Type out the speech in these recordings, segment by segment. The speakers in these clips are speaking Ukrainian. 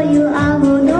you, are.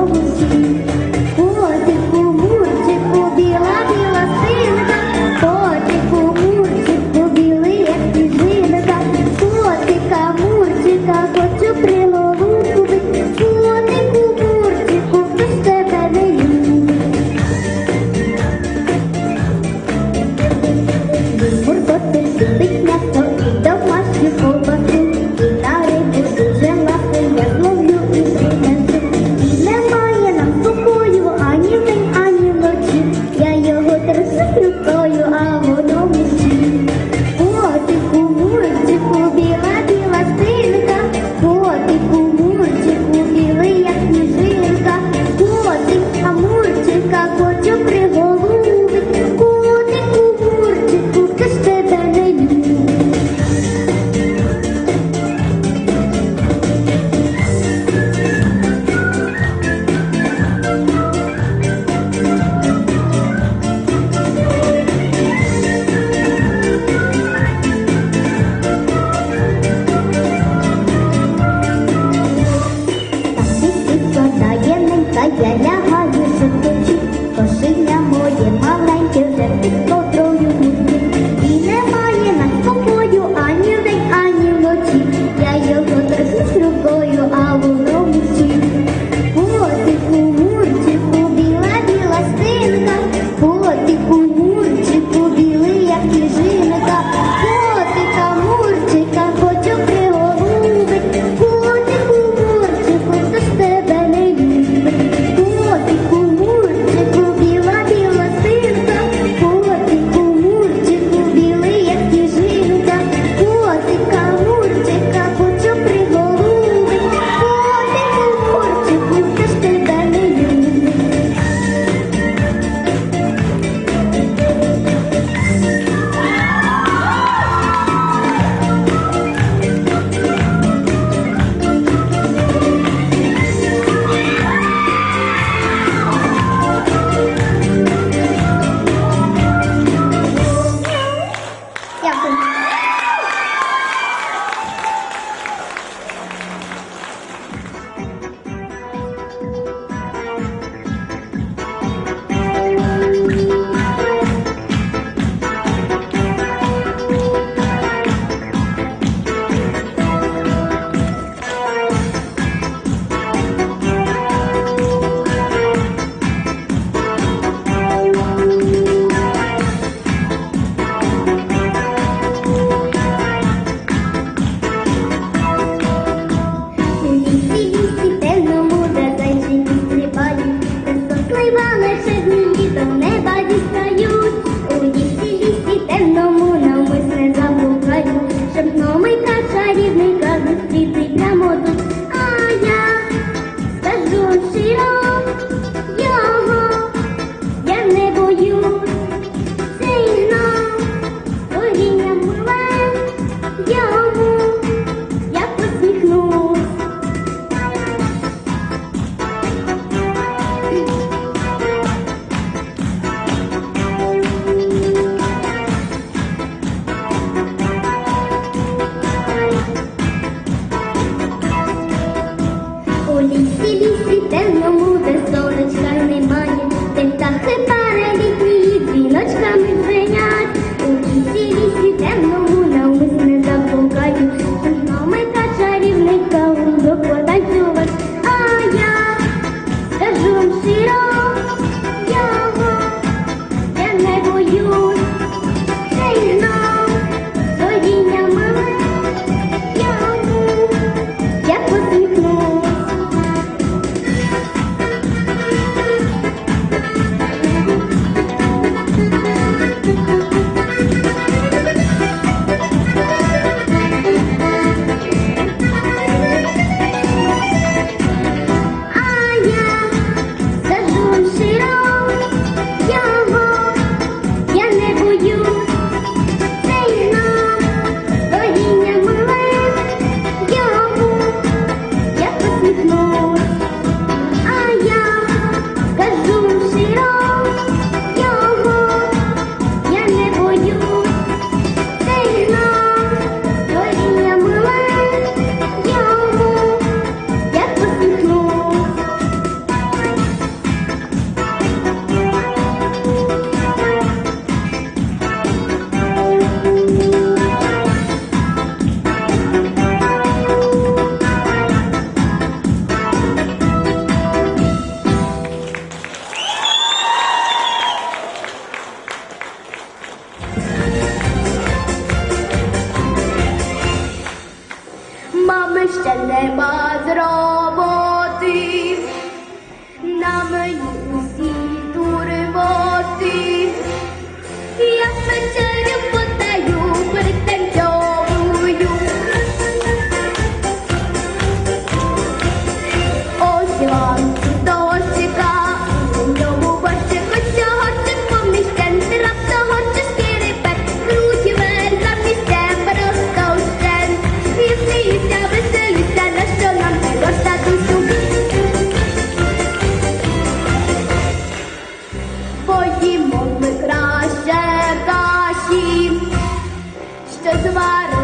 ми краще каші, що зваримо.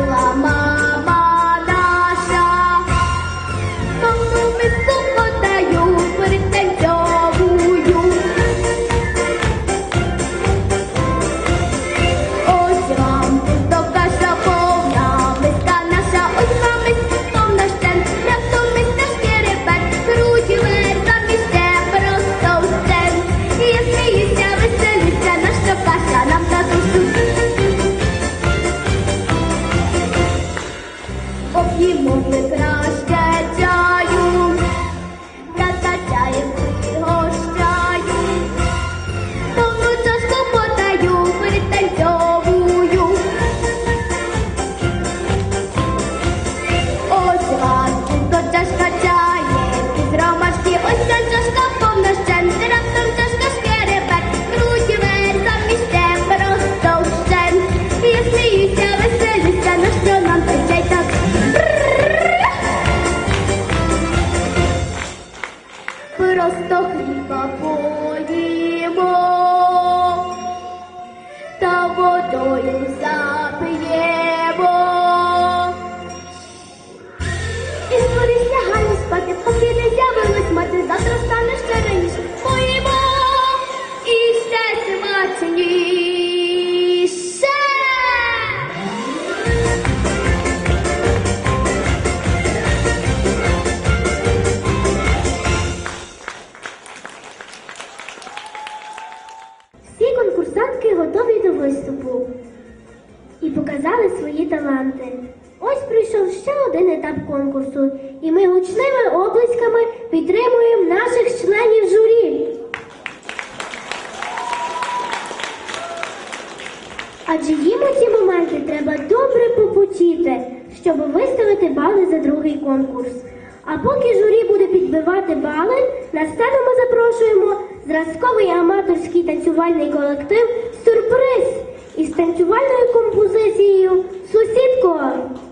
Ось прийшов ще один етап конкурсу, і ми гучними облисками підтримуємо наших членів журі. Адже їм у ці моменти треба добре попутіти, щоб виставити бали за другий конкурс. А поки журі буде підбивати бали, на сцену ми запрошуємо зразковий аматорський танцювальний колектив Сюрприз із танцювальною композицією. sitcom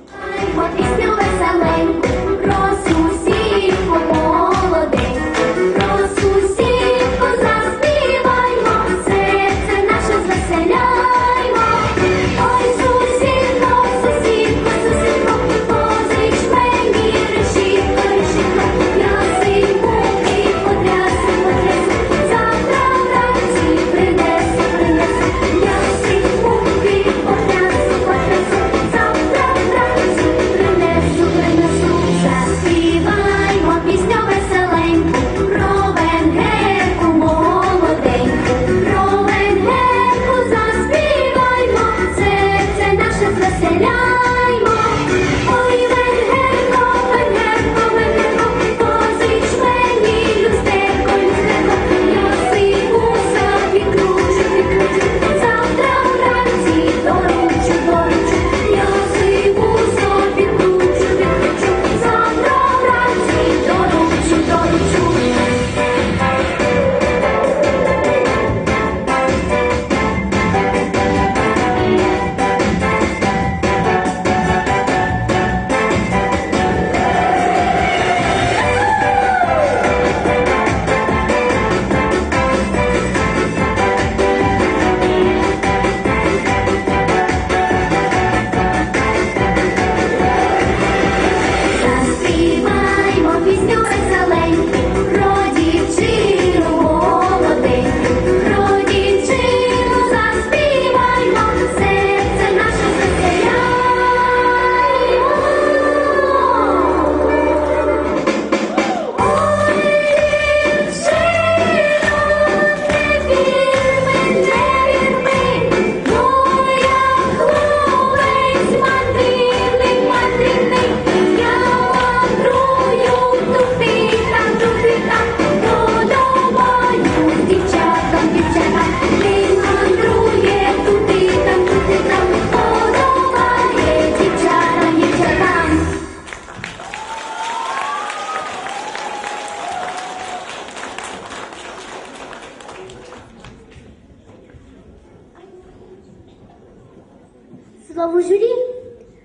журі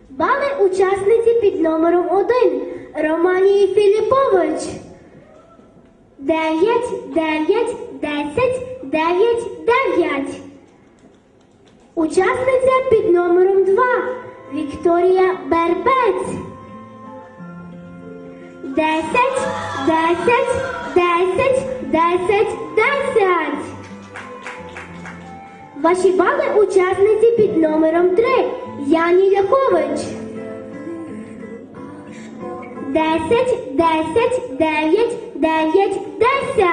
бали учасниці під номером 1 Романії Філіпович 9, 9, 10, 9, 9. Учасниця під номером 2 Вікторія Бербець. 10, 10, 10, 10, 10. Ваші бали учасниці під номером 3 Яні Ляхович. 10, 10, 9, 9, 10.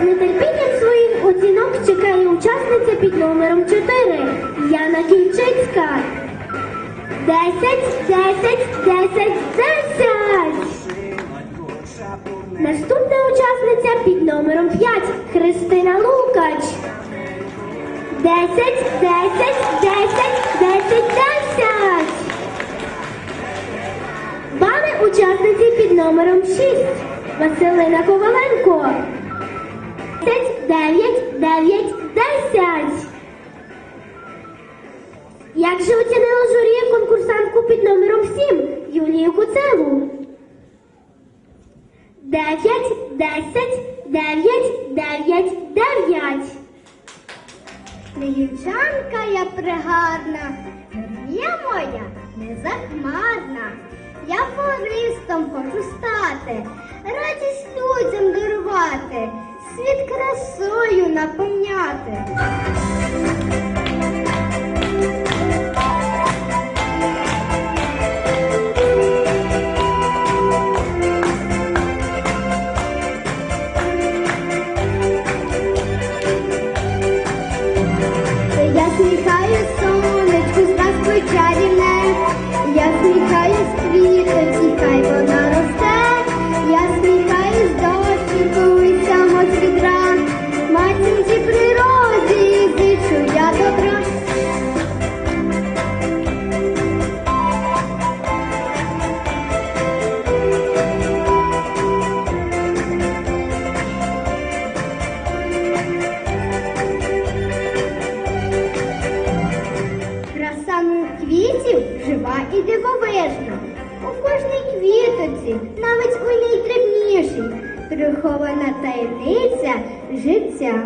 З нетерпінням своїх оцінок чекає учасниця під номером 4 Яна Кільчицька. 10, 10, 10, 10. Наступна учасниця під номером 5 Христина Лукач. 10, 10, 10, 10, 10. Бали учасниці під номером 6 Василина Коваленко. 10, 9, 9, 10. Як же оцінило журі конкурсантку під номером 7 Юлію Куцеву? 9, 10, 9, 9, 9. Дівчанка я пригарна, Мрія моя незахмарна. Я фористом хочу стати, радість людям дарувати, світ красою наповняти. Квітоці, навіть у найдрібнішій, прихована таємниця життя.